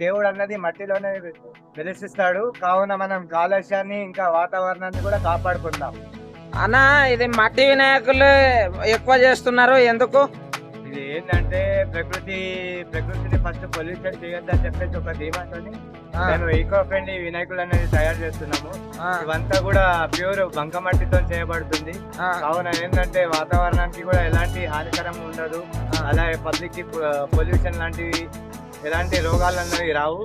దేవుడు అన్నది మట్టిలోనే వెలిసిస్తాడు. కావున మనం కాలుష్యాన్ని ఇంకా వాతావరణాన్ని కూడా కాపాడుకుందాం. అన్న ఇది మట్టి వినాయకులు ఎక్కువ చేస్తున్నారు. ఎందుకు? ఇది ఏంటంటే ప్రకృతి ప్రకృతిని ఫస్ట్ పొల్యూషన్ చేయొద్దని చెప్పేసి ఒక ధీమాతోని ఆ, మేము ఈకో ఫ్రెండ్లీ వినాయకులు అనేది తయారు చేస్తున్నాము. ఇవంతా కూడా ప్యూర్ బంకమట్టితో చేయబడుతుంది. కావున ఏంటంటే వాతావరణానికి కూడా ఎలాంటి హానికరం ఉండదు. అలాగే పబ్లిక్కి పొల్యూషన్ లాంటివి ఎలాంటి రోగాలు అన్నవి రావు.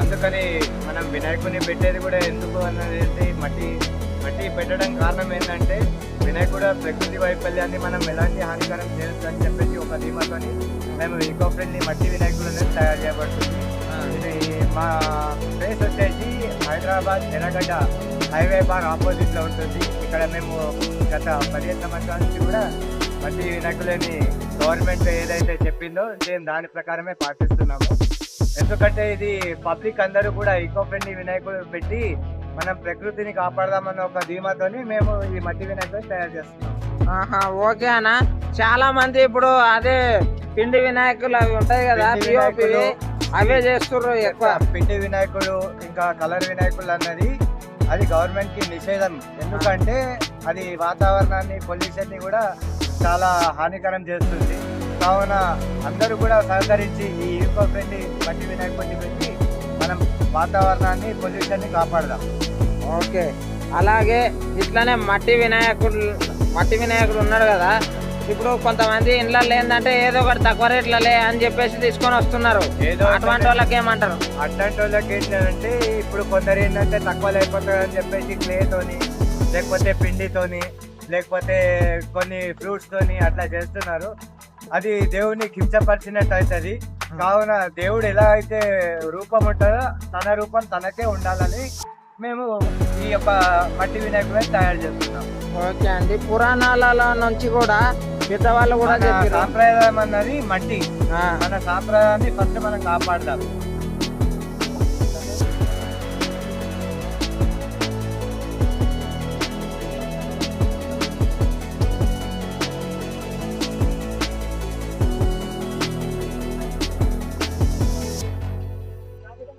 అందుకని మనం వినాయకుని పెట్టేది కూడా ఎందుకు అన్నది మట్టి మట్టి పెట్టడం కారణం ఏంటంటే వినాయకుడు ప్రకృతి వైఫల్యాన్ని మనం ఎలాంటి హానికరం చేయొచ్చు అని చెప్పేసి ఒక ధీమాతోని మేము ఈకో ఫ్రెండ్లీ మట్టి వినాయకుడు అనేది తయారు చేయబడుతుంది. ఇది మా ప్లేస్ వచ్చేసి హైదరాబాద్ ఎర్రగడ్డ హైవే బార్ ఆపోజిట్లో ఉంటుంది. ఇక్కడ మేము గత పదిహేను సంవత్సరాల నుంచి కూడా మట్టి వినాయకులని గవర్నమెంట్ ఏదైతే చెప్పిందో సేమ్ దాని ప్రకారమే పాటిస్తున్నాము. ఎందుకంటే ఇది పబ్లిక్ అందరూ కూడా ఈకో ఫ్రెండ్లీ వినాయకుడు పెట్టి మనం ప్రకృతిని కాపాడదామన్న ఒక ధీమాతోని మేము ఈ మట్టి వినాయకుడు తయారు చేస్తున్నాం. ఆహా, ఓకే అన్న. చాలా మంది ఇప్పుడు అదే పిండి వినాయకులు అవి ఉంటాయి కదా పిఓపి వినాయకులు, అవే చేస్తుర్రు ఎక్కువ. పిండి వినాయకుడు ఇంకా కలర్ వినాయకుడు అన్నది అది గవర్నమెంట్కి నిషేధం. ఎందుకంటే అది వాతావరణాన్ని పొల్యూషన్ని కూడా చాలా హానికరం చేస్తుంది. కావున అందరూ కూడా సహకరించి ఈ ఈకో ఫ్రెండ్లీ మట్టి వినాయకుడిని పెట్టి మనం వాతావరణాన్ని పొల్యూషన్ని కాపాడదాం. ఓకే. అలాగే ఇట్లానే మట్టి వినాయకుడు మట్టి వినాయకుడు ఉన్నాడు కదా. ఇప్పుడు కొంతమంది ఇండ్లలో ఏంటంటే ఏదో ఒకటి తక్కువ రేట్లలే అని చెప్పేసి తీసుకొని వస్తున్నారు. ఏదో అటువంటి వాళ్ళకి ఏమంటారు? అట్లాంటి వాళ్ళకి ఏంటంటే ఇప్పుడు కొందరు ఏంటంటే తక్కువ లేకపోతుంది అని చెప్పేసి క్లేతోని లేకపోతే పిండితోని లేకపోతే కొన్ని ఫ్రూట్స్ తోని అట్లా చేస్తున్నారు. అది దేవుని కించపరిచినట్టు అవుతుంది కావున దేవుడు ఎలా అయితే రూపం ఉంటుందో తన రూపం తనకే ఉండాలని మేము ఈ యొక్క మట్టి వినాయకుడిని తయారు చేస్తున్నాం. ఓకే అండి. పురాణాలలో నుంచి కూడా పెద్దవాళ్ళు కూడా సాంప్రదాయం అన్నది మట్టి. మన సాంప్రదాయాన్ని ఫస్ట్ మనం కాపాడదాం.